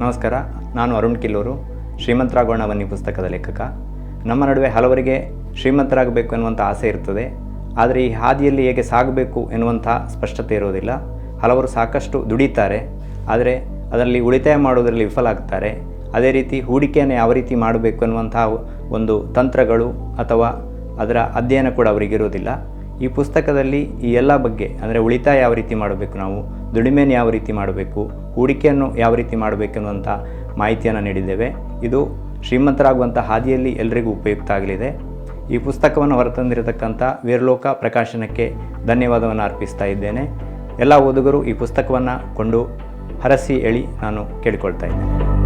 ನಮಸ್ಕಾರ, ನಾನು ಅರುಣ್ ಕಿಲ್ಲೂರು ಶ್ರೀಮಂತರಾಗೋಣ ಬನ್ನಿ ಪುಸ್ತಕದ ಲೇಖಕ. ನಮ್ಮ ನಡುವೆ ಹಲವರಿಗೆ ಶ್ರೀಮಂತರಾಗಬೇಕು ಎನ್ನುವಂಥ ಆಸೆ ಇರ್ತದೆ, ಆದರೆ ಈ ಹಾದಿಯಲ್ಲಿ ಹೇಗೆ ಸಾಗಬೇಕು ಎನ್ನುವಂಥ ಸ್ಪಷ್ಟತೆ ಇರೋದಿಲ್ಲ. ಹಲವರು ಸಾಕಷ್ಟು ದುಡಿತಾರೆ, ಆದರೆ ಅದರಲ್ಲಿ ಉಳಿತಾಯ ಮಾಡೋದರಲ್ಲಿ ವಿಫಲ ಆಗ್ತಾರೆ. ಅದೇ ರೀತಿ ಹೂಡಿಕೆಯನ್ನು ಯಾವ ರೀತಿ ಮಾಡಬೇಕು ಅನ್ನುವಂಥ ಒಂದು ತಂತ್ರಗಳು ಅಥವಾ ಅದರ ಅಧ್ಯಯನ ಕೂಡ ಅವರಿಗಿರೋದಿಲ್ಲ. ಈ ಪುಸ್ತಕದಲ್ಲಿ ಈ ಎಲ್ಲ ಬಗ್ಗೆ, ಅಂದರೆ ಉಳಿತಾಯ ಯಾವ ರೀತಿ ಮಾಡಬೇಕು ನಾವು ದುಡಿಮೆಯನ್ನು ಯಾವ ರೀತಿ ಮಾಡಬೇಕು, ಹೂಡಿಕೆಯನ್ನು ಯಾವ ರೀತಿ ಮಾಡಬೇಕು ಅನ್ನುವಂಥ ಮಾಹಿತಿಯನ್ನು ನೀಡಿದ್ದೇವೆ. ಇದು ಶ್ರೀಮಂತರಾಗುವಂಥ ಹಾದಿಯಲ್ಲಿ ಎಲ್ಲರಿಗೂ ಉಪಯುಕ್ತ ಆಗಲಿದೆ. ಈ ಪುಸ್ತಕವನ್ನು ಹೊರತಂದಿರತಕ್ಕಂಥ ವೀರಲೋಕ ಪ್ರಕಾಶನಕ್ಕೆ ಧನ್ಯವಾದವನ್ನು ಅರ್ಪಿಸ್ತಾ ಇದ್ದೇನೆ. ಎಲ್ಲ ಓದುಗರು ಈ ಪುಸ್ತಕವನ್ನು ಕೊಂಡು ಹರಸಿ ಎಳಿ ನಾನು ಕೇಳಿಕೊಳ್ತಾ ಇದ್ದೇನೆ.